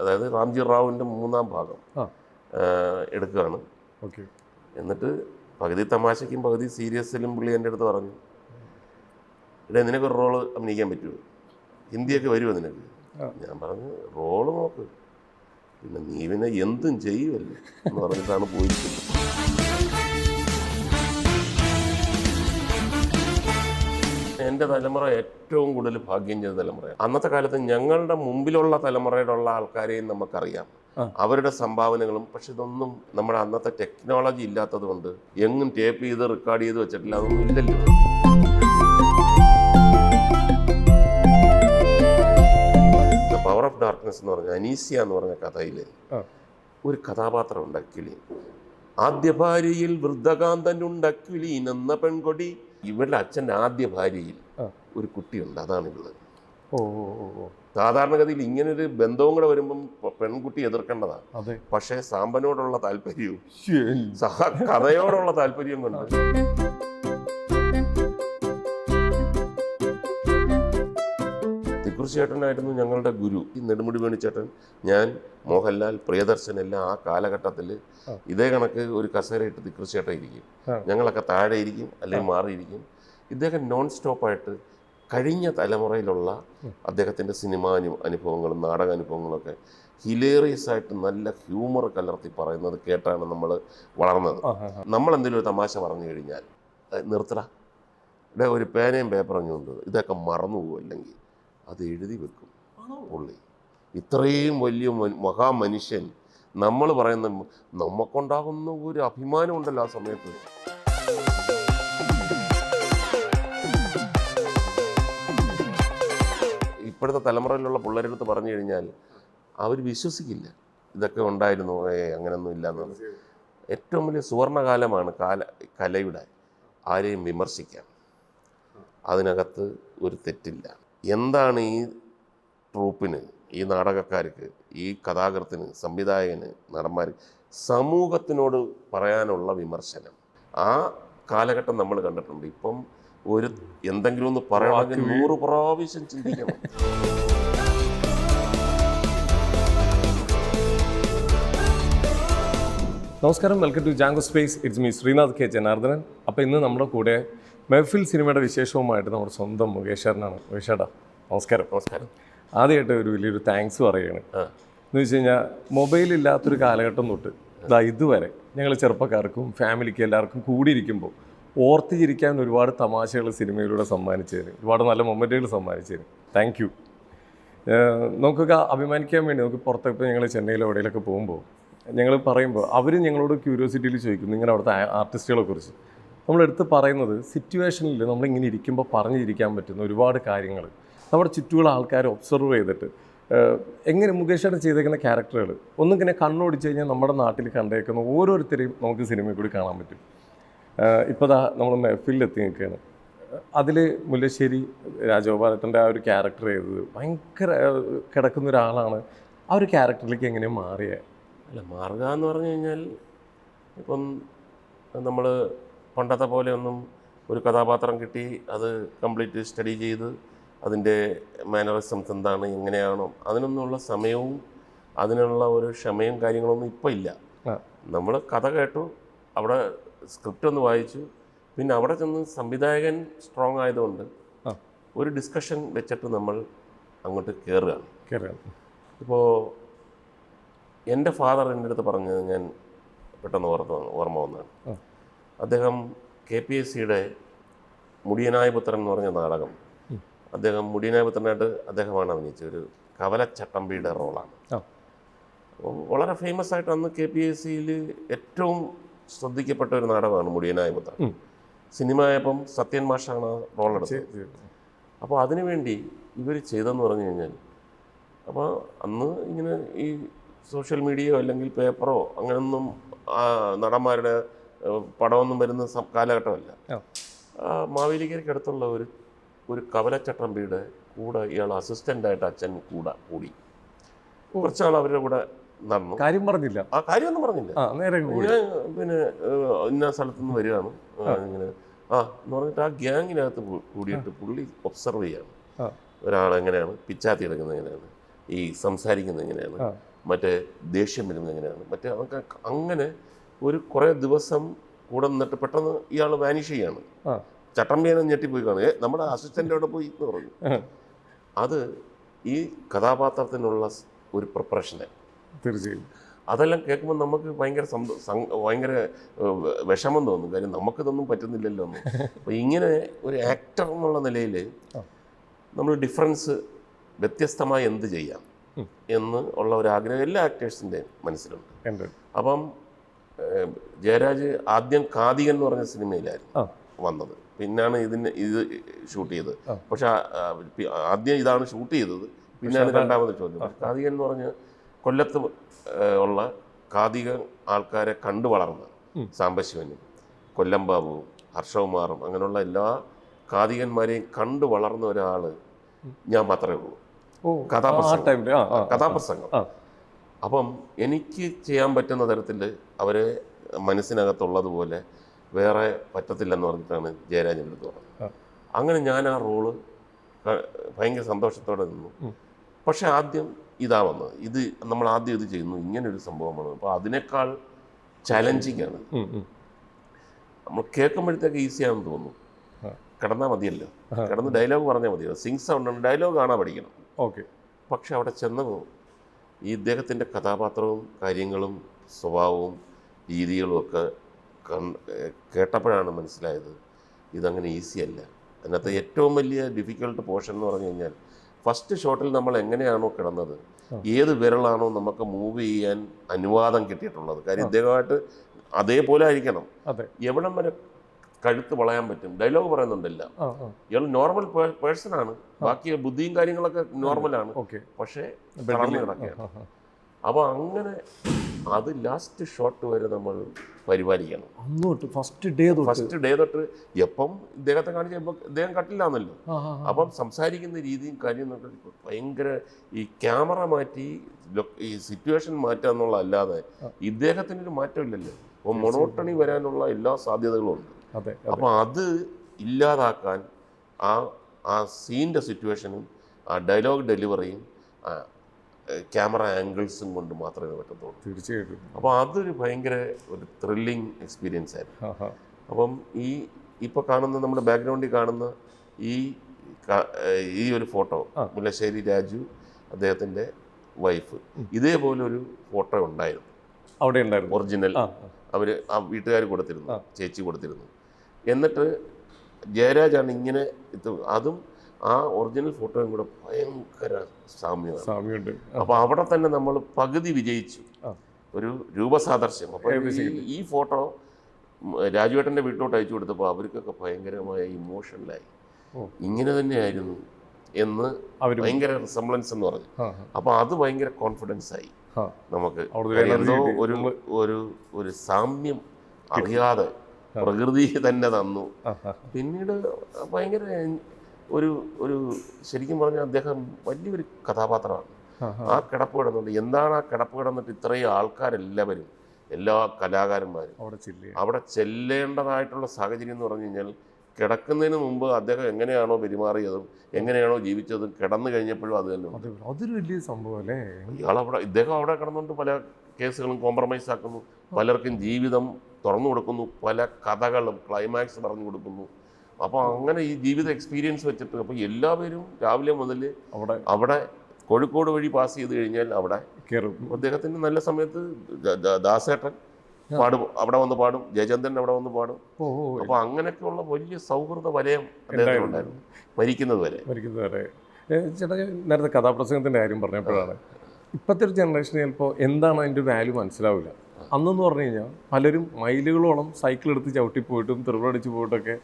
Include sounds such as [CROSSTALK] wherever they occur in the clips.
അതായത് റാംജി റാവുവിന്റെ മൂന്നാം ഭാഗം എടുക്കുകയാണ്. ഓക്കെ. എന്നിട്ട് പകുതി തമാശയ്ക്കും പകുതി സീരിയസിലും പുള്ളി എന്റെ അടുത്ത് പറഞ്ഞു ഇടേ നിനക്കൊരു റോൾ അഭിനയിക്കാൻ പറ്റുമോ? ഹിന്ദിയൊക്കെ വരുമോ നിനക്ക്? ഞാൻ പറഞ്ഞു റോൾ നോക്ക്. പിന്നെ നീ പിന്നെ എന്തും ചെയ്യുമല്ലോ എന്ന് പറഞ്ഞിട്ടാണ് പോയിരിക്കുന്നത്. എന്റെ തലമുറ ഏറ്റവും കൂടുതൽ ഭാഗ്യം ചെയ്ത തലമുറയാണ്. അന്നത്തെ കാലത്ത് ഞങ്ങളുടെ മുമ്പിലുള്ള തലമുറയിലുള്ള ആൾക്കാരെയും നമുക്കറിയാം. അവരുടെ സംഭാവനകളും പക്ഷെ ഇതൊന്നും നമ്മുടെ അന്നത്തെ ടെക്നോളജി ഇല്ലാത്തത് കൊണ്ട് എങ്ങും ടേപ്പ് ചെയ്ത് റെക്കോർഡ് ചെയ്ത് വെച്ചിട്ടില്ല അതൊന്നും ഇല്ലല്ലോ. പവർ ഓഫ് ഡാർക്ക്നെസ് എന്ന് പറഞ്ഞ അനീസിയ എന്ന് പറഞ്ഞ കഥയിൽ ഒരു കഥാപാത്രമുണ്ട് അക്കിളി ആദ്യ ഭാര്യയിൽ വൃദ്ധകാന്തനുണ്ട് അക്വിലീൻ എന്ന പെൺകൊടി. ഇവരുടെ അച്ഛന്റെ ആദ്യ ഭാര്യയിൽ ഒരു കുട്ടിയുണ്ട്. അതാണ് ഇവിടെ ഓ സാധാരണഗതിയിൽ ഇങ്ങനൊരു ബന്ധവും കൂടെ വരുമ്പം പെൺകുട്ടി എതിർക്കേണ്ടതാണ് പക്ഷേ സാമ്പനോടുള്ള താല്പര്യവും കഥയോടുള്ള താല്പര്യം കൊണ്ട് ചേട്ടനായിരുന്നു ഞങ്ങളുടെ ഗുരു. ഈ നെടുമുടി വേണിച്ചേട്ടൻ ഞാൻ മോഹൻലാൽ പ്രിയദർശൻ എല്ലാം ആ കാലഘട്ടത്തിൽ ഇതേ കണക്ക് ഒരു കസേരയിട്ട് തിക്കുറിശി ചേട്ടൻ ഇരിക്കും. ഞങ്ങളൊക്കെ താഴെ ഇരിക്കും അല്ലെങ്കിൽ മാറിയിരിക്കും. ഇദ്ദേഹം നോൺ സ്റ്റോപ്പായിട്ട് കഴിഞ്ഞ തലമുറയിലുള്ള അദ്ദേഹത്തിന്റെ സിനിമാ അനു അനുഭവങ്ങളും നാടക അനുഭവങ്ങളൊക്കെ ഹിലേറിയസ് ആയിട്ട് നല്ല ഹ്യൂമർ കലർത്തി പറയുന്നത് കേട്ടാണ് നമ്മൾ വളർന്നത്. നമ്മൾ എന്തെങ്കിലും ഒരു തമാശ പറഞ്ഞു കഴിഞ്ഞാൽ നിർത്തട. ഇവിടെ ഒരു പേനയും പേപ്പറും കൊണ്ട് ഇതൊക്കെ മറന്നു പോകും അല്ലെങ്കിൽ. അത് എഴുതി വെക്കും. പുള്ളി. ഇത്രയും വലിയ മഹാമനുഷ്യൻ നമ്മൾ പറയുന്ന നമുക്കുണ്ടാകുന്ന ഒരു അഭിമാനമുണ്ടല്ലോ ആ സമയത്ത്. ഇപ്പോഴത്തെ തലമുറയിലുള്ള പിള്ളേരുടെ അടുത്ത് പറഞ്ഞു കഴിഞ്ഞാൽ അവർ വിശ്വസിക്കില്ല. ഇതൊക്കെ ഉണ്ടായിരുന്നു. ഏ അങ്ങനെയൊന്നും ഇല്ല എന്നാണ് ഏറ്റവും വലിയ സുവർണകാലമാണ് കാല കലയുടെ ആരെയും വിമർശിക്കാൻ. അതിനകത്ത് ഒരു തെറ്റില്ല. എന്താണ് ഈ ട്രൂപ്പിന് ഈ നാടകക്കാർക്ക് ഈ കഥാകൃത്തിന് സംവിധായകന് നടന്മാർ സമൂഹത്തിനോട് പറയാനുള്ള വിമർശനം? ആ കാലഘട്ടം നമ്മൾ കണ്ടിട്ടുണ്ട്. ഇപ്പം ഒരു എന്തെങ്കിലും ഒന്ന് പറയണമെങ്കിൽ നൂറ് പ്രാവശ്യം ചിന്തിക്കണം. നമസ്കാരം. Welcome to Jango Space. It's me Sreenath K Janardhanan. അപ്പോൾ ഇന്ന് നമ്മുടെ കൂടെ മെഹഫിൽ സിനിമയുടെ വിശേഷവുമായിട്ട് നമ്മുടെ സ്വന്തം മുകേഷേട്ടനാണ്. മുകേഷേട്ടാ നമസ്കാരം. നമസ്കാരം. ആദ്യമായിട്ട് ഒരു വലിയൊരു താങ്ക്സ് പറയുകയാണ്. എന്ന് വെച്ച് കഴിഞ്ഞാൽ മൊബൈൽ ഇല്ലാത്തൊരു കാലഘട്ടം തൊട്ട് ഇതാ ഇതുവരെ ഞങ്ങൾ ചെറുപ്പക്കാർക്കും ഫാമിലിക്ക് എല്ലാവർക്കും കൂടിയിരിക്കുമ്പോൾ ഓർത്തിരിക്കാൻ ഒരുപാട് തമാശകൾ സിനിമയിലൂടെ സമ്മാനിച്ചതിന് ഒരുപാട് നല്ല മൊമെന്റുകൾ സമ്മാനിച്ചതിന്. താങ്ക് യു നമുക്കൊക്കെ അഭിമാനിക്കാൻ വേണ്ടി നമുക്ക് പുറത്തൊക്കെ ഞങ്ങൾ ചെന്നൈയിലോ എവിടെയിലൊക്കെ പോകുമ്പോൾ ഞങ്ങൾ പറയുമ്പോൾ അവർ ഞങ്ങളോട് ക്യൂരിയോസിറ്റിയിൽ ചോദിക്കും നിങ്ങളുടെ അവിടുത്തെ ആർട്ടിസ്റ്റുകളെ കുറിച്ച്. നമ്മളെടുത്ത് പറയുന്നത് സിറ്റുവേഷനിൽ നമ്മളിങ്ങനെ ഇരിക്കുമ്പോൾ പറഞ്ഞിരിക്കാൻ പറ്റുന്ന ഒരുപാട് കാര്യങ്ങൾ നമ്മുടെ ചുറ്റുമുള്ള ആൾക്കാരെ ഒബ്സർവ് ചെയ്തിട്ട് എങ്ങനെ മുകേഷാണ് ചെയ്തേക്കുന്ന ക്യാരക്ടറുകൾ ഒന്നിങ്ങനെ കണ്ണോടിച്ച് കഴിഞ്ഞാൽ നമ്മുടെ നാട്ടിൽ കണ്ടേക്കുന്ന ഓരോരുത്തരെയും നമുക്ക് സിനിമയിൽ കൂടി കാണാൻ പറ്റും. ഇപ്പോൾ ദാ നമ്മൾ മെഫിലെത്തി നിൽക്കുകയാണ് അതിൽ മുല്ലശ്ശേരി രാജഗോപാലത്തിന്റെ ആ ഒരു ക്യാരക്ടർ ചെയ്തത് ഭയങ്കര കിടക്കുന്ന ഒരാളാണ്. ആ ഒരു ക്യാരക്ടറിലേക്ക് എങ്ങനെ മാറിയ? അല്ല മാറുക എന്ന് പറഞ്ഞു കഴിഞ്ഞാൽ ഇപ്പം നമ്മൾ പണ്ടത്തെ പോലെയൊന്നും ഒരു കഥാപാത്രം കിട്ടി അത് കംപ്ലീറ്റ് സ്റ്റഡി ചെയ്ത് അതിന്റെ മാനറിസംസ് എന്താണ് എങ്ങനെയാണോ അതിനൊന്നുള്ള സമയവും അതിനുള്ള ഒരു ക്ഷമയും കാര്യങ്ങളൊന്നും ഇപ്പോൾ ഇല്ല. നമ്മൾ കഥ കേട്ടു അവിടെ സ്ക്രിപ്റ്റ് ഒന്ന് വായിച്ചു പിന്നെ അവിടെ ചെന്ന് സംവിധായകൻ സ്ട്രോങ് ആയതുകൊണ്ട് ഒരു ഡിസ്കഷൻ വെച്ചിട്ട് നമ്മൾ അങ്ങോട്ട് കയറുകയാണ് ഇപ്പോൾ എന്റെ ഫാദർ എന്റെ അടുത്ത് പറഞ്ഞത് ഞാൻ പെട്ടെന്ന് ഓർത്ത് ഓർമ്മ വന്നതാണ്. അദ്ദേഹം കെ പി എസ് സിയുടെ മുടിയനായ പുത്രൻ എന്ന് പറഞ്ഞ നാടകം. അദ്ദേഹം മുടിയനായ പുത്രനായിട്ട് അദ്ദേഹമാണ് അഭിനയിച്ചത്. ഒരു കവലച്ചട്ടമ്പിയുടെ റോളാണ്. വളരെ ഫേമസ് ആയിട്ട് അന്ന് കെ പി എസ് സിയിൽ ഏറ്റവും ശ്രദ്ധിക്കപ്പെട്ട ഒരു നാടകമാണ് മുടിയനായ പുത്രൻ. സിനിമയായപ്പം സത്യൻ മാഷാണ് ശരി, ശരി. അപ്പോൾ അതിനുവേണ്ടി ഇവർ ചെയ്തെന്ന് പറഞ്ഞു കഴിഞ്ഞാൽ അപ്പോൾ അന്ന് ഇങ്ങനെ ഈ സോഷ്യൽ മീഡിയയോ അല്ലെങ്കിൽ പേപ്പറോ അങ്ങനെയൊന്നും ആ, നടന്മാരുടെ പടമൊന്നും വരുന്ന കാലഘട്ടമല്ല. മാവേലിക്കരയ്ക്ക് അടുത്തുള്ള ഒരു ഒരു കവലച്ചട്ടമ്പിയുടെ കൂടെ ഇയാൾ അസിസ്റ്റന്റായിട്ട് അച്ഛൻ കൂടെ കൂടി. കുറച്ചാൾ അവരുടെ കൂടെ നടന്നു. കാര്യം പറഞ്ഞില്ല. ആ കാര്യമൊന്നും പറഞ്ഞില്ല. ഞാൻ പിന്നെ ഇന്ന സ്ഥലത്തു നിന്ന് വരികയാണ് ആ, ഇങ്ങനെ ആ എന്ന് പറഞ്ഞിട്ട് ആ ഗ്യാങ്ങിനകത്ത് കൂടിയിട്ട് പുള്ളി ഒബ്സർവ് ചെയ്യാണ്. ഒരാളെങ്ങനെയാണ് പിച്ചാത്തി എടുക്കുന്നത് എങ്ങനെയാണ് ഈ സംസാരിക്കുന്നത് എങ്ങനെയാണ് മറ്റേ ദേഷ്യം വരുന്നത് എങ്ങനെയാണ് മറ്റേ അങ്ങനെ ഒരു കുറേ ദിവസം കൂടെ നിന്നിട്ട് പെട്ടെന്ന് ഇയാൾ വാനിഷ് ചെയ്യാണ്. ആ. ചട്ടമ്പിയാനും ഞെട്ടിപ്പോയി കാണുക നമ്മുടെ അസിസ്റ്റന്റ് അവിടെ പോയി എന്ന് പറഞ്ഞു. അത് ഈ കഥാപാത്രത്തിനുള്ള ഒരു പ്രിപ്പറേഷനെ തീർച്ചയായും. അതെല്ലാം കേൾക്കുമ്പോൾ നമുക്ക് ഭയങ്കര ഭയങ്കര വിഷമം തോന്നും. കാര്യം നമുക്കിതൊന്നും പറ്റുന്നില്ലല്ലോ എന്ന്. അപ്പോൾ ഇങ്ങനെ ഒരു ആക്ടർ എന്നുള്ള നിലയിൽ നമ്മൾ ഡിഫറൻസ് വ്യത്യസ്തമായി എന്ത് ചെയ്യാം എന്ന് ഉള്ള ഒരു ആഗ്രഹം എല്ലാ ആക്ടേഴ്സിന്റെയും മനസ്സിലുണ്ട്. അപ്പം ജയരാജ് ആദ്യം കാതികൻ എന്ന് പറഞ്ഞ സിനിമയിലായിരുന്നു വന്നത്. പിന്നാണ് ഇതിന് ഇത് ഷൂട്ട് ചെയ്തത്. പക്ഷെ ആദ്യം ഇതാണ് ഷൂട്ട് ചെയ്തത്. പിന്നാണ് രണ്ടാമത് ചോദ്യം കാതികൻ എന്ന് പറഞ്ഞ കൊല്ലത്ത് ഉള്ള കാതിക ആൾക്കാരെ കണ്ടു വളർന്ന. സാംബശിവനും കൊല്ലം ബാബുവും ഹർഷകുമാറും അങ്ങനെയുള്ള എല്ലാ കാതികന്മാരെയും കണ്ടു വളർന്ന ഒരാൾ ഞാൻ മാത്രമേ ഉള്ളൂ. കഥാപ്രസംഗം. കഥാപ്രസംഗം. അപ്പം എനിക്ക് ചെയ്യാൻ പറ്റുന്ന തരത്തിൽ അവരെ മനസ്സിനകത്തുള്ളതുപോലെ വേറെ പറ്റത്തില്ലെന്ന് പറഞ്ഞിട്ടാണ് ജയരാജൻ എടുത്ത്. പറഞ്ഞത്. അങ്ങനെ ഞാൻ ആ റോൾ ഭയങ്കര സന്തോഷത്തോടെ നിന്നു. പക്ഷെ ആദ്യം ഇതാ വന്നത്. ഇത് നമ്മൾ ആദ്യം ഇത് ചെയ്യുന്നു. ഇങ്ങനെ ഒരു സംഭവമാണ്. അപ്പോൾ അതിനേക്കാൾ ചലഞ്ചിങ് ആണ്. നമ്മൾ കേൾക്കുമ്പോഴത്തേക്ക് ഈസിയാണെന്ന് തോന്നുന്നു. കിടന്നാൽ മതിയല്ലോ. കിടന്ന് ഡയലോഗ് പറഞ്ഞാൽ മതിയല്ലോ. സിങ്സ് സൗണ്ട് ഡയലോഗ് കാണാൻ പഠിക്കണം. ഓക്കെ. പക്ഷെ അവിടെ ചെന്നപ്പോൾ ഈ ഇദ്ദേഹത്തിന്റെ കഥാപാത്രവും കാര്യങ്ങളും സ്വഭാവവും രീതികളും ഒക്കെ കേട്ടപ്പോഴാണ് മനസ്സിലായത് ഇതങ്ങനെ ഈസി അല്ല അതിനകത്ത് ഏറ്റവും വലിയ ഡിഫിക്കൾട്ട് പോർഷൻ എന്ന് പറഞ്ഞു കഴിഞ്ഞാൽ ഫസ്റ്റ് ഷോട്ടിൽ നമ്മൾ എങ്ങനെയാണോ കിടന്നത്. ഏത് വിരലാണോ നമുക്ക് മൂവ് ചെയ്യാൻ അനുവാദം കിട്ടിയിട്ടുള്ളത് കാര്യം. ഇദ്ദേഹമായിട്ട് അതേപോലെ ആയിരിക്കണം എവിടം വരെ കഴുത്ത് വളയാൻ പറ്റും. ഡയലോഗ് പറയുന്നുണ്ടല്ല. ഇയാൾ നോർമൽ പേഴ്സൺ ആണ്. ബാക്കി ബുദ്ധിയും കാര്യങ്ങളൊക്കെ നോർമലാണ് ആണ്. പക്ഷേ അപ്പൊ കിടക്കുകയാണ് അപ്പോൾ അങ്ങനെ അത് ലാസ്റ്റ് ഷോട്ട് വരെ നമ്മൾ പരിപാലിക്കണം. ഫസ്റ്റ് ഡേ തൊട്ട്. ഫസ്റ്റ് ഡേ തൊട്ട് എപ്പം ഇദ്ദേഹത്തെ കാണിച്ച ഇപ്പം ഇദ്ദേഹം കട്ടില്ലാന്നല്ലോ. അപ്പം സംസാരിക്കുന്ന രീതിയും കാര്യം ഭയങ്കര ഈ ക്യാമറ മാറ്റി ഈ സിറ്റുവേഷൻ മാറ്റുക എന്നുള്ള അല്ലാതെ ഇദ്ദേഹത്തിന് ഇദ്ദേഹത്തിനൊരു മാറ്റമില്ലല്ലോ. അപ്പോൾ മൊണോട്ടണി വരാനുള്ള എല്ലാ സാധ്യതകളും ഉണ്ട്. അപ്പോൾ അത്. ഇല്ലാതാക്കാൻ ആ ആ സീന്റെ സിറ്റുവേഷനും ആ ഡയലോഗ് ഡെലിവറിയും ക്യാമറ ആംഗിൾസും കൊണ്ട് മാത്രമേ പറ്റത്തുള്ളൂ. തീർച്ചയായിട്ടും. അപ്പോൾ അതൊരു ഭയങ്കര ഒരു ത്രില്ലിങ് എക്സ്പീരിയൻസ് ആയിരുന്നു. അപ്പം ഈ ഇപ്പോൾ കാണുന്ന നമ്മുടെ ബാക്ക്ഗ്രൗണ്ടിൽ കാണുന്ന ഈ ഈ ഒരു ഫോട്ടോ. മുല്ലശ്ശേരി രാജു അദ്ദേഹത്തിന്റെ വൈഫ് ഇതേപോലെ ഒരു ഫോട്ടോ ഉണ്ടായിരുന്നു. അവിടെ ഉണ്ടായിരുന്നു. ഒറിജിനൽ അവർ അവർ ആ വീട്ടുകാർ കൊടുത്തിരുന്നു ചേച്ചി കൊടുത്തിരുന്നു. എന്നിട്ട് ജയരാജാണ് ഇങ്ങനെ ഇത് അതും ആ ഒറിജിനൽ ഫോട്ടോയും കൂടെ ഭയങ്കര സാമ്യമാണ്. സാമ്യമുണ്ട്. അപ്പോൾ അവിടെ തന്നെ നമ്മൾ പകുതി വിജയിച്ചു. ഒരു രൂപസാദർശ്യം അപ്പോൾ ഈ- ഫോട്ടോ രാജുവേട്ടന്റെ വീട്ടിലോട്ട് അയച്ചു കൊടുത്തപ്പോൾ അവർക്കൊക്കെ ഭയങ്കരമായ ഇമോഷണലായി. ഇങ്ങനെ തന്നെയായിരുന്നു എന്ന് ഭയങ്കര റിസംബ്ലൻസ് എന്ന് പറഞ്ഞു. അപ്പൊ അപ്പോൾ അത് ഭയങ്കര കോൺഫിഡൻസ് ആയി നമുക്ക്. എന്തോ ഒരു ഒരു ഒരു സാമ്യം അറിയാതെ പ്രകൃതി തന്നെ തന്നു. പിന്നീട് ഭയങ്കര ഒരു ഒരു ശരിക്കും പറഞ്ഞാൽ അദ്ദേഹം വലിയൊരു കഥാപാത്രമാണ്. ആ, കിടപ്പ് കിടന്നുണ്ട് എന്താണ് ആ കിടപ്പ് കിടന്നിട്ട് ഇത്രയും ആൾക്കാരെല്ലാവരും എല്ലാ കലാകാരന്മാരും അവിടെ ചില്ല അവിടെ ചെല്ലേണ്ടതായിട്ടുള്ള സാഹചര്യം എന്ന് പറഞ്ഞു കഴിഞ്ഞാൽ കിടക്കുന്നതിന് മുമ്പ് അദ്ദേഹം എങ്ങനെയാണോ പെരുമാറിയതും എങ്ങനെയാണോ ജീവിച്ചതും കിടന്നു കഴിഞ്ഞപ്പോഴും അത് തന്നെ. അതൊരു വലിയ സംഭവം അല്ലേ? ഇയാളവിടെ ഇദ്ദേഹം അവിടെ കിടന്നുകൊണ്ട് പല കേസുകളും കോംപ്രമൈസ് ആക്കുന്നു. പലർക്കും ജീവിതം തുറന്നു കൊടുക്കുന്നു. പല കഥകളും ക്ലൈമാക്സ് പറഞ്ഞു കൊടുക്കുന്നു. അപ്പോൾ അങ്ങനെ ഈ ജീവിത എക്സ്പീരിയൻസ് വെച്ചിട്ട് അപ്പോൾ എല്ലാവരും രാവിലെ മുതൽ അവിടെ അവിടെ കോഴിക്കോട് വഴി പാസ് ചെയ്ത് കഴിഞ്ഞാൽ അവിടെ കയറും അദ്ദേഹത്തിന് നല്ല സമയത്ത് ദാസേട്ടൻ പാടും അവിടെ വന്ന് പാടും. ജയചന്ദ്രൻ അവിടെ വന്ന് പാടും. അപ്പോൾ അങ്ങനെയൊക്കെയുള്ള വലിയ സൗഹൃദ വലയം അദ്ദേഹത്തിന് ഉണ്ടായിരുന്നു. മരിക്കുന്നത് വരെ. മരിക്കുന്നത് വരെ. ചേട്ടാ നേരത്തെ കഥാപ്രസംഗത്തിന്റെ കാര്യം പറഞ്ഞപ്പോഴാണ്. ഇപ്പോഴത്തെ ഒരു ജനറേഷൻ ചിലപ്പോൾ എന്താണ് അതിന്റെ വാല്യൂ മനസ്സിലാവില്ല. അന്നെന്ന് പറഞ്ഞു കഴിഞ്ഞാൽ പലരും മൈലുകളോളം സൈക്കിൾ എടുത്ത് ചവിട്ടി പോയിട്ടും തെറുവടിച്ച് പോയിട്ടൊക്കെ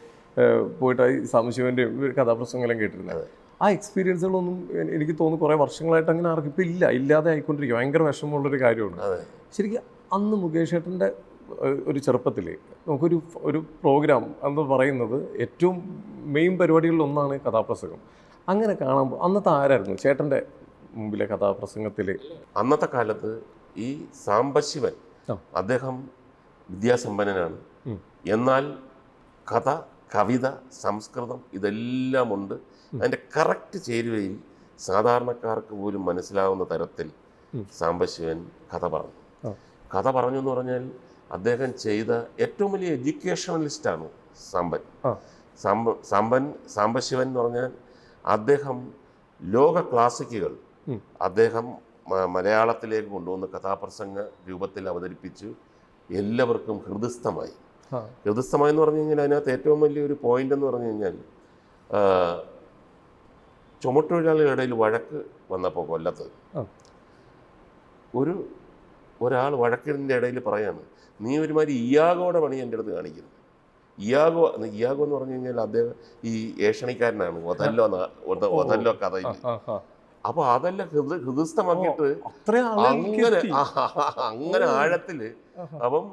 പോയിട്ട് ഈ സംശയന്റെയും കഥാപ്രസംഗമെല്ലാം കേട്ടിരുന്നത്. ആ എക്സ്പീരിയൻസുകളൊന്നും എനിക്ക് തോന്നുന്നു കുറേ വർഷങ്ങളായിട്ട് അങ്ങനെ ആർക്കും ഇപ്പം ഇല്ല. ഇല്ലാതെ ആയിക്കൊണ്ടിരിക്കും ഭയങ്കര വിഷമമുള്ളൊരു കാര്യമാണ്. ശരിക്കും അന്ന് മുകേഷ് ഏട്ടന്റെ ഒരു ചെറുപ്പത്തിൽ നമുക്കൊരു ഒരു പ്രോഗ്രാം എന്ന് പറയുന്നത് ഏറ്റവും മെയിൻ പരിപാടികളിൽ ഒന്നാണ് കഥാപ്രസംഗം. അങ്ങനെ കാണുമ്പോൾ അന്നത്തെ ആരായിരുന്നു? ചേട്ടന്റെ മുമ്പിലെ കഥാപ്രസംഗത്തിൽ അന്നത്തെ കാലത്ത് ഈ സാംബശിവൻ അദ്ദേഹം വിദ്യാസമ്പന്നനാണ്. എന്നാൽ കഥ കവിത സംസ്കൃതം ഇതെല്ലാം ഉണ്ട് അതിന്റെ കറക്റ്റ് ചേരുവയിൽ സാധാരണക്കാർക്ക് പോലും മനസ്സിലാവുന്ന തരത്തിൽ സാംബശിവൻ കഥ പറഞ്ഞു. കഥ പറഞ്ഞു എന്ന് പറഞ്ഞാൽ അദ്ദേഹം ചെയ്ത ഏറ്റവും വലിയ എഡ്യൂക്കേഷണലിസ്റ്റാണ് സാമ്പൻ സാമ്പൻ സാംബശിവൻ എന്ന് പറഞ്ഞാൽ അദ്ദേഹം ലോക ക്ലാസിക്കുകൾ. അദ്ദേഹം മലയാളത്തിലേക്ക് കൊണ്ടുവന്ന് കഥാപ്രസംഗ രൂപത്തിൽ അവതരിപ്പിച്ച്. എല്ലാവർക്കും ഹൃദയസ്ഥമായി. ഹൃദയസ്ഥമായി എന്ന് പറഞ്ഞു കഴിഞ്ഞാൽ അതിനകത്ത് ഏറ്റവും വലിയൊരു പോയിന്റ് എന്ന് പറഞ്ഞു കഴിഞ്ഞാൽ ചുമട്ടൊഴിലാളികളുടെ ഇടയിൽ വഴക്ക് വന്നപ്പോൾ കൊല്ലത്ത് ഒരു ഒരാൾ വഴക്കിന്റെ ഇടയിൽ പറയാണ് നീ ഒരുമാതിരി ഇയാഗോടെ പണി എന്റെ അടുത്ത് കാണിക്കുന്നു. ഇയാഗോ ഇയാഗോ എന്ന് പറഞ്ഞു കഴിഞ്ഞാൽ അദ്ദേഹം ഈ ഏഷണിക്കാരനാണ് ഒതല്ലോ ഒതല്ലോ കഥയിൽ അപ്പോൾ അതെല്ലാം ഹൃദ ഹൃദയസ്ഥമാക്കിയിട്ട് അങ്ങനെ അങ്ങനെ ആഴത്തിൽ അപ്പം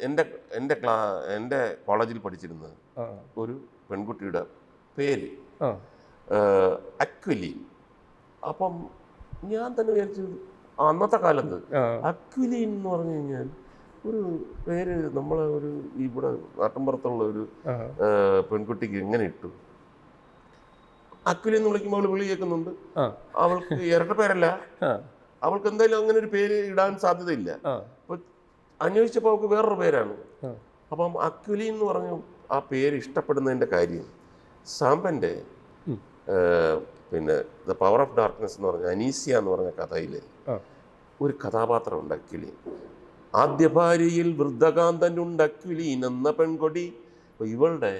എന്റെ എന്റെ എന്റെ ക്ലാ എന്റെ കോളേജിൽ പഠിച്ചിരുന്ന ആ, ഒരു പെൺകുട്ടിയുടെ പേര് അക്വലി. അപ്പം ഞാൻ തന്നെ വിചാരിച്ചു അന്നത്തെ കാലത്ത് അക്വലി എന്ന് പറഞ്ഞു കഴിഞ്ഞാൽ ഒരു പേര് നമ്മളെ ഒരു ഇവിടെ നാട്ടിൻപുറത്തുള്ള ഒരു പെൺകുട്ടിക്ക് എങ്ങനെ ഇട്ടു? അക്വിലീൻ എന്ന് വിളിക്കുമ്പോൾ അവൾ വിളി കേൾക്കുന്നുണ്ട് അവൾക്ക് ഇരട്ട പേരല്ല. അവൾക്ക് എന്തായാലും അങ്ങനെ ഒരു പേര് ഇടാൻ സാധ്യതയില്ല. അപ്പൊ അന്വേഷിച്ചപ്പോൾ അവൾക്ക് വേറൊരു പേരാണ്. അപ്പം അക്വിലി എന്ന് പറഞ്ഞ ആ പേര് ഇഷ്ടപ്പെടുന്നതിന്റെ കാര്യം സാമ്പന്റെ പിന്നെ ദ പവർ ഓഫ് ഡാർക്ക്നെസ് എന്ന് പറഞ്ഞ അനീസിയ എന്ന് പറഞ്ഞ കഥയിൽ ആ. ഒരു കഥാപാത്രമുണ്ട് അക്വിലി ആദ്യ ഭാര്യയിൽ വൃദ്ധകാന്തനുണ്ട് അക്വിലീൻ എന്ന പെൺകൊടി ഇവളുടെ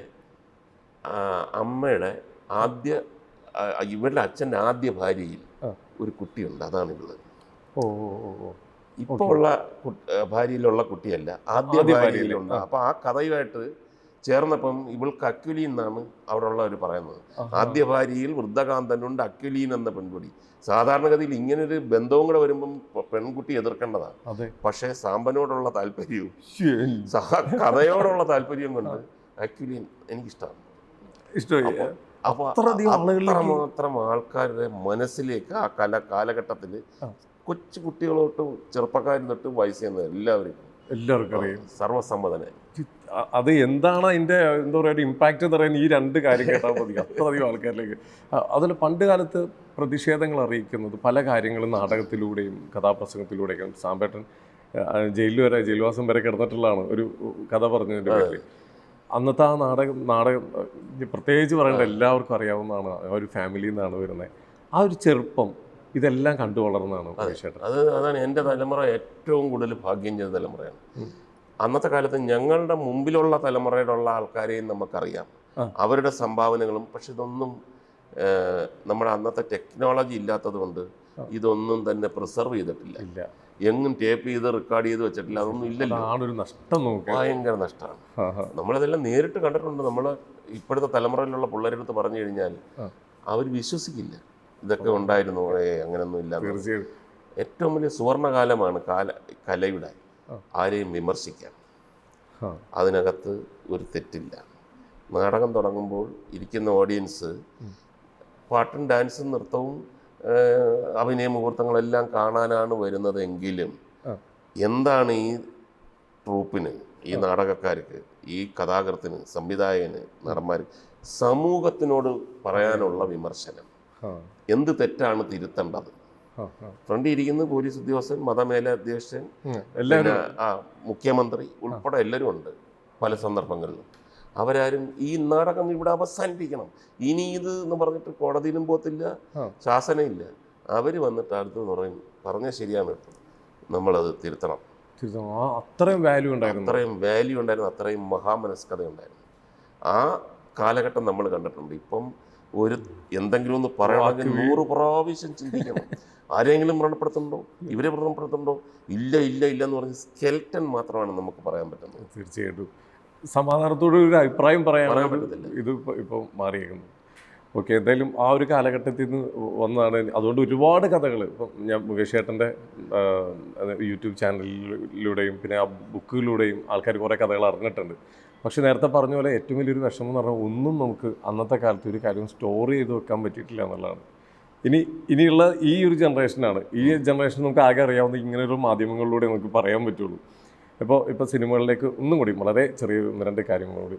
അമ്മയുടെ ആദ്യ ആ, ഇവളുടെ അച്ഛന്റെ ആദ്യ ഭാര്യയിൽ ഒരു കുട്ടിയുണ്ട്. അതാണ് ഇവൾ. ഇപ്പോൾ ഉള്ള ഭാര്യയിലുള്ള കുട്ടിയല്ല. ആദ്യ ഭാര്യയിലുണ്ട്. ആ. അപ്പൊ ആ കഥയുമായിട്ട് ചേർന്നപ്പം ഇവൾക്ക് അക്വലി എന്നാണ് അവിടെ ഉള്ളവർ പറയുന്നത്. ആദ്യ ഭാര്യയിൽ വൃദ്ധകാന്തനുണ്ട് അക്വലി എന്ന പെൺകുട്ടി. സാധാരണഗതിയിൽ ഇങ്ങനൊരു ബന്ധവും കൂടെ വരുമ്പം പെൺകുട്ടി എതിർക്കേണ്ടതാണ് പക്ഷേ സാമ്പനോടുള്ള താല്പര്യവും. സഹ കഥയോടുള്ള താല്പര്യം കൊണ്ട് അക്വിലീൻ എനിക്കിഷ്ടമാണ് ഇഷ്ടമായി. അപ്പൊ അത്രയധികം ആളുകളിലേക്ക് അത്രമാത്രം ആൾക്കാരുടെ മനസ്സിലേക്ക് ആ കല കാലഘട്ടത്തിൽ. കൊച്ചു കുട്ടികളോട്ടും ചെറുപ്പക്കാരും തൊട്ട് വയസ്സെന്ന് എല്ലാവരും എല്ലാവർക്കും അറിയാം. സർവസമ്മതനായി. അത് എന്താണ് അതിന്റെ എന്താ പറയുക ഒരു ഇമ്പാക്റ്റ് എന്ന് പറയുന്നത് ഈ രണ്ട് കാര്യം കേട്ടാൽ മതി. അത്രയധികം ആൾക്കാരിലേക്ക്. അതിൽ പണ്ട് കാലത്ത് പ്രതിഷേധങ്ങൾ അറിയിക്കുന്നത് പല കാര്യങ്ങളും നാടകത്തിലൂടെയും കഥാപ്രസംഗത്തിലൂടെയൊക്കെ സാമ്പേട്ടൻ ജയിലിൽ വരെ ജയിൽവാസം വരെ കിടന്നിട്ടുള്ളതാണ് ഒരു കഥ പറഞ്ഞതിന്റെ പേരിൽ. അന്നത്തെ ആ നാടകം നാടകം പ്രത്യേകിച്ച് പറയേണ്ട എല്ലാവർക്കും അറിയാവുന്നതാണ് ആ ഒരു ഫാമിലിയിൽ നിന്നാണ് വരുന്നത്. ആ ഒരു ചെറുപ്പം ഇതെല്ലാം കണ്ടു വളർന്നതാണ് അത്. അതാണ് എന്റെ തലമുറ ഏറ്റവും കൂടുതൽ ഭാഗ്യം ചെയ്ത തലമുറയാണ്. അന്നത്തെ കാലത്ത് ഞങ്ങളുടെ മുമ്പിലുള്ള തലമുറയിലുള്ള ആൾക്കാരെയും നമുക്കറിയാം. അവരുടെ സംഭാവനകളും പക്ഷെ ഇതൊന്നും നമ്മുടെ അന്നത്തെ ടെക്നോളജി ഇല്ലാത്തത് കൊണ്ട് ഇതൊന്നും തന്നെ പ്രിസർവ് ചെയ്തിട്ടില്ല. എങ്ങും ടേപ്പ് ചെയ്ത് റെക്കോർഡ് ചെയ്ത് വെച്ചിട്ടില്ല. അതൊന്നും ഇല്ലല്ലോ. നഷ്ടം ഭയങ്കര നഷ്ടമാണ്. നമ്മളതെല്ലാം നേരിട്ട് കണ്ടിട്ടുണ്ട്. നമ്മൾ ഇപ്പോഴത്തെ തലമുറയിലുള്ള പിള്ളേരെടുത്ത് പറഞ്ഞു കഴിഞ്ഞാൽ അവർ വിശ്വസിക്കില്ല. ഇതൊക്കെ ഉണ്ടായിരുന്നു. അങ്ങനെയൊന്നും ഇല്ല തീർച്ചയായും. ഏറ്റവും വലിയ സുവർണകാലമാണ് കാല കലയുടെ ആരെയും വിമർശിക്കാം അതിനകത്ത് ഒരു തെറ്റില്ല. നാടകം തുടങ്ങുമ്പോൾ ഇരിക്കുന്ന ഓഡിയൻസ്. പാട്ടും ഡാൻസും നൃത്തവും അഭിനയ മുഹൂർത്തങ്ങളെല്ലാം കാണാനാണ് വരുന്നതെങ്കിലും എങ്കിലും എന്താണ് ഈ ട്രൂപ്പിന് ഈ നാടകക്കാർക്ക് ഈ കഥാകൃത്തിന് സംവിധായകന് നടന്മാർ സമൂഹത്തിനോട് പറയാനുള്ള വിമർശനം? എന്ത് തെറ്റാണ് തിരുത്തേണ്ടത്? ആ. ഇരിക്കുന്ന പോലീസ് ഉദ്യോഗസ്ഥൻ മതമേലധ്യക്ഷൻ ആ മുഖ്യമന്ത്രി ഉൾപ്പെടെ എല്ലാവരും ഉണ്ട് പല സന്ദർഭങ്ങളിലും. അവരാരും ഈ നാടകം ഇവിടെ അവസാനിപ്പിക്കണം. ഇനി ഇത് എന്ന് പറഞ്ഞിട്ട് കോടതിയിലും പോത്തില്ല ശാസനയില്ല. അവർ വന്നിട്ട് അടുത്ത് പറയും പറഞ്ഞാൽ ശരിയാണ് നമ്മളത് തിരുത്തണം. അത്രയും വാല്യൂ ഉണ്ടായിരുന്നു. അത്രയും വാല്യൂ ഉണ്ടായിരുന്നു അത്രയും മഹാമനസ്കത ഉണ്ടായിരുന്നു ആ കാലഘട്ടം നമ്മൾ കണ്ടിട്ടുണ്ട്. ഇപ്പം ഒരു എന്തെങ്കിലും ഒന്ന് പറയണമെങ്കിൽ നൂറ് പ്രാവശ്യം ചിന്തിക്കണം. ആരെങ്കിലും വ്രണപ്പെടുത്തുന്നുണ്ടോ ഇവരെ വ്രണപ്പെടുത്തുന്നുണ്ടോ ഇല്ല ഇല്ല ഇല്ല എന്ന് പറഞ്ഞ് സ്കെൽറ്റൻ മാത്രമാണ് നമുക്ക് പറയാൻ പറ്റുന്നത്. തീർച്ചയായിട്ടും. സമാധാനത്തോടെ ഒരു അഭിപ്രായം പറയാൻ. ഇത് ഇപ്പോൾ മാറിയേക്കുന്നു. ഓക്കെ എന്തായാലും ആ ഒരു കാലഘട്ടത്തിൽ നിന്ന് വന്നതാണ്. അതുകൊണ്ട് ഒരുപാട് കഥകൾ. ഇപ്പം ഞാൻ മുകേഷ് ഏട്ടന്റെ യൂട്യൂബ് ചാനലിലൂടെയും പിന്നെ ആ ബുക്കിലൂടെയും ആൾക്കാർ കുറേ കഥകൾ അറിഞ്ഞിട്ടുണ്ട്. പക്ഷെ നേരത്തെ പറഞ്ഞ പോലെ ഏറ്റവും വലിയൊരു വിഷമം എന്ന് പറഞ്ഞാൽ ഒന്നും നമുക്ക് അന്നത്തെ കാലത്ത് ഒരു കാര്യം സ്റ്റോർ ചെയ്ത് വെക്കാൻ പറ്റിയിട്ടില്ല എന്നുള്ളതാണ്. ഇനി ഇനിയുള്ള ഈ ഒരു ജനറേഷനാണ് ഈ ജനറേഷൻ നമുക്ക് ആകെ അറിയാവുന്ന ഇങ്ങനെ ഒരു മാധ്യമങ്ങളിലൂടെ നമുക്ക് പറയാൻ പറ്റുള്ളൂ. ഇപ്പോൾ ഇപ്പോൾ സിനിമകളിലേക്ക് ഒന്നും കൂടി വളരെ ചെറിയ ഒന്ന് രണ്ട് കാര്യങ്ങൾ കൂടി.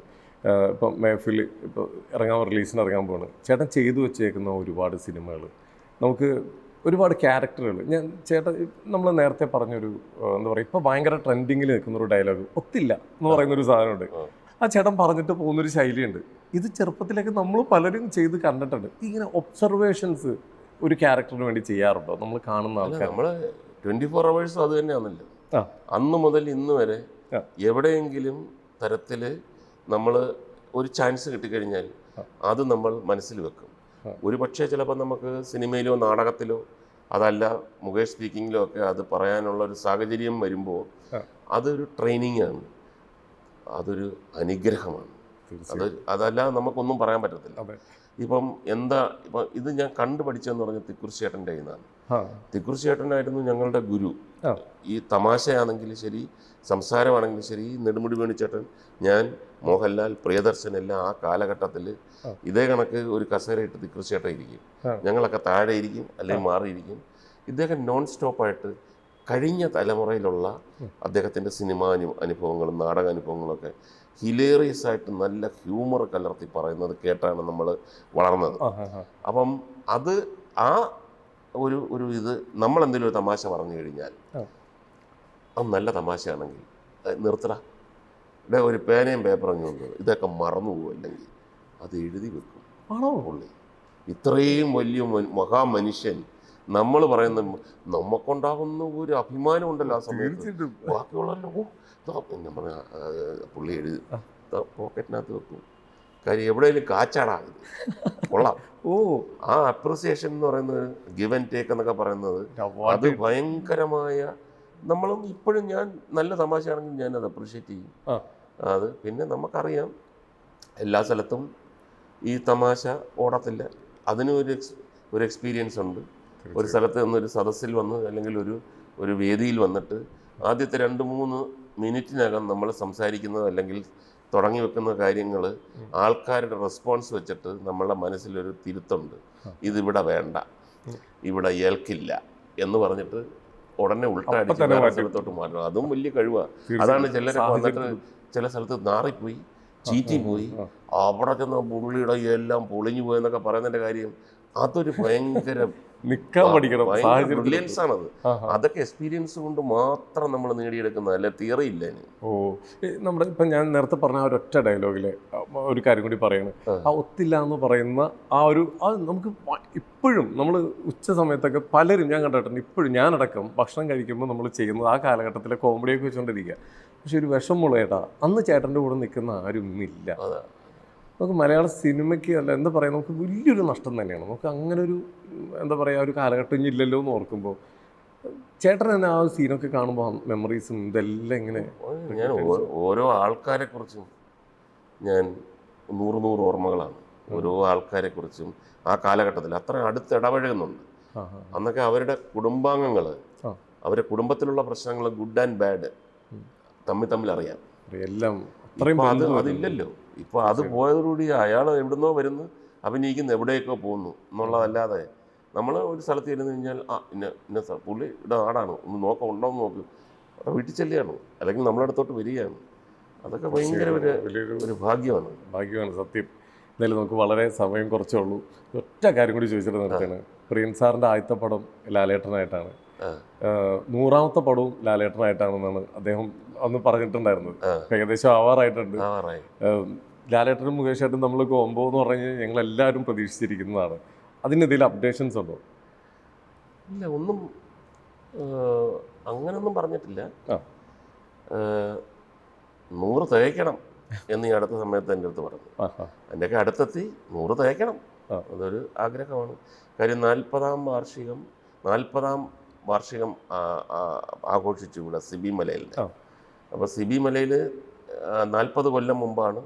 ഇപ്പം മേഫിൽ ഇപ്പോൾ ഇറങ്ങാൻ റിലീസിന് ഇറങ്ങാൻ പോവാണ്. ചേട്ടൻ ചെയ്തു വെച്ചേക്കുന്ന ഒരുപാട് സിനിമകൾ. നമുക്ക് ഒരുപാട് ക്യാരക്ടറുകൾ. ഞാൻ ചേട്ടൻ നമ്മൾ നേരത്തെ പറഞ്ഞൊരു എന്താ പറയുക ഇപ്പോൾ ഭയങ്കര ട്രെൻഡിങ്ങിൽ നിൽക്കുന്ന ഒരു ഡയലോഗ് ഒത്തില്ല എന്ന് പറയുന്ന ഒരു സാധനമുണ്ട്. ആ. ചേട്ടൻ പറഞ്ഞിട്ട് പോകുന്നൊരു ശൈലിയുണ്ട്. ഇത് ചെറുപ്പത്തിലേക്ക് നമ്മൾ പലരും ചെയ്ത് കണ്ടിട്ടുണ്ട്. ഇങ്ങനെ ഒബ്സർവേഷൻസ് ഒരു ക്യാരക്ടറിന് വേണ്ടി ചെയ്യാറുണ്ടോ? നമ്മൾ കാണുന്ന ആൾക്കാർ നമ്മൾ ട്വന്റി ഫോർ അവേഴ്സ് അത് തന്നെയാണല്ലോ. അന്ന് മുതൽ ഇന്ന് വരെ എവിടെയെങ്കിലും തരത്തിൽ നമ്മൾ ഒരു ചാൻസ് കിട്ടിക്കഴിഞ്ഞാൽ. അത് നമ്മൾ മനസ്സിൽ വെക്കും. ഒരു പക്ഷേ ചിലപ്പോൾ നമുക്ക് സിനിമയിലോ നാടകത്തിലോ അതല്ല മുകേഷ് സ്പീക്കിങ്ങിലോ ഒക്കെ അത് പറയാനുള്ള ഒരു സാഹചര്യം വരുമ്പോൾ അതൊരു ട്രെയിനിങ് ആണ്. അതൊരു അനുഗ്രഹമാണ്. അത് അതല്ലാതെ നമുക്കൊന്നും പറയാൻ പറ്റത്തില്ല. ഇപ്പം എന്താ ഇപ്പം ഇത് ഞാൻ കണ്ടു പഠിച്ചതെന്ന് പറഞ്ഞ തിക്കുറിശ്ശേട്ടന്റെ കയ്യിൽ നിന്നാണ് ആ തിക്കുറിശേട്ടനായിരുന്നു ഞങ്ങളുടെ ഗുരു. ഈ തമാശയാണെങ്കിലും ശരി സംസാരമാണെങ്കിലും ശരി നെടുമുടി വേണിച്ചേട്ടൻ ഞാൻ മോഹൻലാൽ പ്രിയദർശൻ എല്ലാം ആ കാലഘട്ടത്തിൽ ഇതേ കണക്ക് ഒരു കസേരയിട്ട് ഇട്ട് തിക്കുറിശേട്ടൻ ഇരിക്കും ഞങ്ങളൊക്കെ താഴെ ഇരിക്കും അല്ലെങ്കിൽ മാറിയിരിക്കും. ഇദ്ദേഹം നോൺ സ്റ്റോപ്പായിട്ട് കഴിഞ്ഞ തലമുറയിലുള്ള അദ്ദേഹത്തിന്റെ സിനിമാ അനു- അനുഭവങ്ങളും നാടക അനുഭവങ്ങളൊക്കെ ഹിലേറിയസ് ആയിട്ട് നല്ല ഹ്യൂമർ കലർത്തി പറയുന്നത് കേട്ടാണ് നമ്മൾ വളർന്നത്. അപ്പം അത് ആ ഒരു ഒരു ഇത് നമ്മൾ എന്തെങ്കിലും ഒരു തമാശ പറഞ്ഞു കഴിഞ്ഞാൽ അത് നല്ല തമാശയാണെങ്കിൽ നിർത്തട. ഇവിടെ ഒരു പേനയും പേപ്പറും കൊണ്ട് ഇതൊക്കെ മറന്നു പോകും അല്ലെങ്കിൽ അത് എഴുതി വെക്കും. ആണോ? പുള്ളി. ഇത്രയും വലിയ മഹാമനുഷ്യൻ നമ്മൾ പറയുന്ന നമുക്കുണ്ടാകുന്ന ഒരു അഭിമാനം ഉണ്ടല്ലോ ആ സമയത്ത്. ബാക്കിയുള്ള പുള്ളി എഴുതി പോക്കറ്റിനകത്ത് വെക്കും. കാര്യം എവിടെയെങ്കിലും കാച്ചാടാ ഇത്. കൊള്ളാം. [LAUGHS] ഓ. ആ അപ്രിസിയേഷൻ എന്ന് പറയുന്നത് ഗിവ് ആൻഡ് ടേക്ക് എന്നൊക്കെ പറയുന്നത് അത് ഭയങ്കരമായ നമ്മളും ഇപ്പോഴും ഞാൻ നല്ല തമാശയാണെങ്കിൽ ഞാൻ അത് അപ്രിഷ്യേറ്റ് ചെയ്യും. അത് പിന്നെ നമുക്കറിയാം എല്ലാ സ്ഥലത്തും ഈ തമാശ ഓടത്തില്ല. അതിനും ഒരു എക്സ് ഒരു എക്സ്പീരിയൻസ് ഉണ്ട്. ഒരു സ്ഥലത്ത് നിന്ന് ഒരു സദസ്സിൽ വന്ന് അല്ലെങ്കിൽ ഒരു ഒരു വേദിയിൽ വന്നിട്ട് ആദ്യത്തെ രണ്ട് മൂന്ന് മിനിറ്റിനകം നമ്മൾ സംസാരിക്കുന്നത് അല്ലെങ്കിൽ തുടങ്ങി വെക്കുന്ന കാര്യങ്ങൾ ആൾക്കാരുടെ റെസ്പോൺസ് വെച്ചിട്ട് നമ്മളുടെ മനസ്സിലൊരു തിരുത്തുണ്ട്. ഇതിവിടെ വേണ്ട. ഇവിടെ ഏൽക്കില്ല എന്ന് പറഞ്ഞിട്ട് ഉടനെ ഉൾട്ടടിച്ച് വേറെ. സ്ഥലത്തോട്ട് മാറ്റണം. അതും വലിയ കഴിവാണ്. അതാണ് ചിലരൊക്കെ വന്നിട്ട് ചില സ്ഥലത്ത് നാറിപ്പോയി ചീറ്റി പോയി അവിടെ ചെന്ന പുള്ളിയുടെ എല്ലാം പൊളിഞ്ഞു പോയെന്നൊക്കെ പറയുന്നതിന്റെ കാര്യം അതൊരു ഭയങ്കര നിക്കാൻ പഠിക്കണം ബ്രില്യൻസ് ആണത്. അതൊക്കെ എക്സ്പീരിയൻസ് കൊണ്ട് മാത്രം നമ്മൾ നേടിയെടുക്കുന്നത് അല്ല? തിയറി ഇല്ല ഓ നമ്മുടെ ഇപ്പം ഞാൻ നേരത്തെ പറഞ്ഞ ആ ഒരൊറ്റ ഡയലോഗിലെ ഒരു കാര്യം കൂടി പറയാണ്. ആ. ഒത്തില്ല എന്ന് പറയുന്ന ആ ഒരു അത് നമുക്ക് ഇപ്പോഴും നമ്മൾ ഉച്ച സമയത്തൊക്കെ പലരും ഞാൻ കണ്ടിട്ടുണ്ട് ഇപ്പോഴും ഞാനടക്കം ഭക്ഷണം കഴിക്കുമ്പോൾ നമ്മൾ ചെയ്യുന്നത് ആ കാലഘട്ടത്തിലെ കോമഡിയൊക്കെ വെച്ചുകൊണ്ടിരിക്കുക പക്ഷെ ഒരു വിഷം ചേട്ടാ അന്ന് ചേട്ടന്റെ കൂടെ നിൽക്കുന്ന ആരും ഇന്നില്ല. നമുക്ക് മലയാള സിനിമയ്ക്ക് അല്ല എന്താ പറയുക നമുക്ക് വലിയൊരു നഷ്ടം തന്നെയാണ്. നമുക്ക് അങ്ങനെ ഒരു എന്താ പറയുക ഒരു കാലഘട്ടം ഇനി ഇല്ലല്ലോ എന്ന് ഓർക്കുമ്പോൾ ചേട്ടൻ തന്നെ ആ സീനൊക്കെ കാണുമ്പോൾ മെമ്മറീസും ഇതെല്ലാം ഇങ്ങനെ ഞാൻ ഓരോ ആൾക്കാരെ കുറിച്ചും ഞാൻ നൂറ് നൂറ് ഓർമ്മകളാണ്. ഓരോ ആൾക്കാരെ കുറിച്ചും ആ കാലഘട്ടത്തിൽ അത്ര അടുത്ത് ഇടപഴകുന്നുണ്ട്. അന്നൊക്കെ അവരുടെ കുടുംബാംഗങ്ങൾ അവരെ അവരുടെ കുടുംബത്തിലുള്ള പ്രശ്നങ്ങൾ ഗുഡ് ആൻഡ് ബാഡ് തമ്മിൽ തമ്മിൽ അറിയാം. എല്ലാം. അതില്ലല്ലോ. ഇപ്പൊ അത് പോയതോടുകൂടി അയാൾ എവിടുന്നോ വരുന്നു അഭിനയിക്കുന്നു എവിടെയൊക്കെ പോകുന്നു എന്നുള്ളതല്ലാതെ നമ്മൾ ഒരു സ്ഥലത്ത് ഇരുന്ന് കഴിഞ്ഞാൽ ആ ഇന്ന ഇന്ന സ്ഥലം പുള്ളി ഇവിടെ ആടാണ് ഒന്ന് നോക്കാം ഉണ്ടോ എന്ന് നോക്ക്. അവിടെ വീട്ടിൽ ചെല്ലുകയാണ്. അല്ലെങ്കിൽ നമ്മളെ അടുത്തോട്ട് വരികയാണ്. അതൊക്കെ ഭയങ്കര ഒരു ഒരു ഭാഗ്യമാണ്. ഭാഗ്യമാണ് സത്യം. എന്തായാലും നമുക്ക് വളരെ സമയം കുറച്ചേ ഉള്ളൂ. ഒറ്റ കാര്യം കൂടി ചോദിച്ചിട്ട് നിർത്തുകയാണ്. പ്രിയൻ സാറിന്റെ ആദ്യത്തെ പടം ലാലേട്ടനായിട്ടാണ്. നൂറാമത്തെ പടവും ലാലേട്ടനായിട്ടാണെന്നാണ് അദ്ദേഹം അന്ന് പറഞ്ഞിട്ടുണ്ടായിരുന്നത്. ഏകദേശം ആവാറായിട്ടുണ്ട്. ലാലേട്ടനും മുകേഷ് ഏട്ടനും നമ്മൾ കോംബോ എന്ന് പറഞ്ഞു കഴിഞ്ഞാൽ ഞങ്ങൾ എല്ലാവരും പ്രതീക്ഷിച്ചിരിക്കുന്നതാണ് അതിനെന്തെങ്കിലും അപ്ഡേഷൻസ് ഉണ്ടോ? ഇല്ല ഒന്നും അങ്ങനൊന്നും പറഞ്ഞിട്ടില്ല. നൂറ് തികയ്ക്കണം എന്ന് ഈ അടുത്ത സമയത്ത് എന്റെ അടുത്ത് പറഞ്ഞു. എന്റെയൊക്കെ അടുത്തെത്തി നൂറ് തികയ്ക്കണം അതൊരു ആഗ്രഹമാണ്. കാര്യം നാൽപ്പതാം വാർഷികം നാൽപ്പതാം വാർഷികം ആഘോഷിച്ചു ഇവിടെ സിബി മലയിൽ. അപ്പോൾ സിബി മലയിൽ നാൽപ്പത് കൊല്ലം മുമ്പാണ്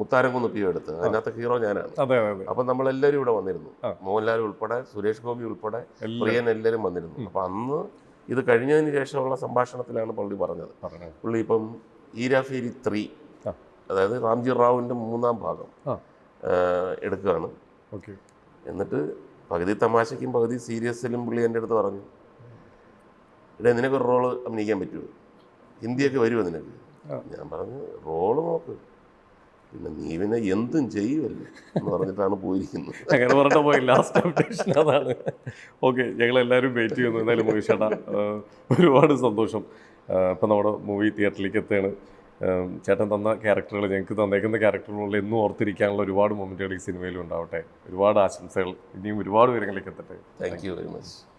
മുത്താരംകുന്ന് പി എടുത്ത് അതിനകത്ത് ഹീറോ ഞാനാണ്. നമ്മളെല്ലാരും അപ്പം നമ്മളെല്ലാവരും ഇവിടെ വന്നിരുന്നു. മോഹൻലാൽ ഉൾപ്പെടെ സുരേഷ് ഗോപി ഉൾപ്പെടെ പ്രിയൻ എല്ലാവരും വന്നിരുന്നു. അപ്പൊ അന്ന് ഇത് കഴിഞ്ഞതിന് ശേഷമുള്ള സംഭാഷണത്തിലാണ് പള്ളി പറഞ്ഞത്. പുള്ളി ഇപ്പം ഈരാഫേരി ത്രീ അതായത് റാംജി റാവുവിന്റെ മൂന്നാം ഭാഗം എടുക്കുകയാണ്. എന്നിട്ട് പകുതി തമാശയ്ക്കും പകുതി സീരിയസിലും പുള്ളി എന്റെ അടുത്ത് പറഞ്ഞു. ഇടേ നിനക്കൊരു റോൾ അഭിനയിക്കാൻ പറ്റുമോ? ഹിന്ദിയൊക്കെ വരുമോ നിനക്ക്? ഞാൻ പറഞ്ഞു റോൾ നോക്ക്. പിന്നെ നീ പിന്നെ എന്തും ചെയ്യുമല്ലേ എന്ന് പറഞ്ഞിട്ടാണ് പോയിരിക്കുന്നത്. [LAUGHS] അങ്ങനെ പറഞ്ഞിട്ട് പോയി. ലാസ്റ്റ് അപ്ഡേഷൻ അതാണ്. ഓക്കെ ഞങ്ങൾ എല്ലാവരും വെയിറ്റ് ചെയ്യുന്നു. എന്നാലും മുകേഷ് ചേട്ടാ ഒരുപാട് സന്തോഷം. ഇപ്പം നമ്മുടെ മൂവി തിയേറ്ററിലേക്ക് എത്തുകയാണ്. ചേട്ടൻ തന്ന ക്യാരക്ടറുകൾ ഞങ്ങൾക്ക് തന്നേക്കുന്ന ക്യാരക്ടറുകളിൽ എന്നും ഓർത്തിരിക്കാനുള്ള ഒരുപാട് മൊമെന്റുകൾ ഈ സിനിമയിൽ ഉണ്ടാവട്ടെ. ഒരുപാട് ആശംസകൾ. ഇനിയും ഒരുപാട് ഉയരങ്ങളിലേക്ക് എത്തട്ടെ. Thank you very much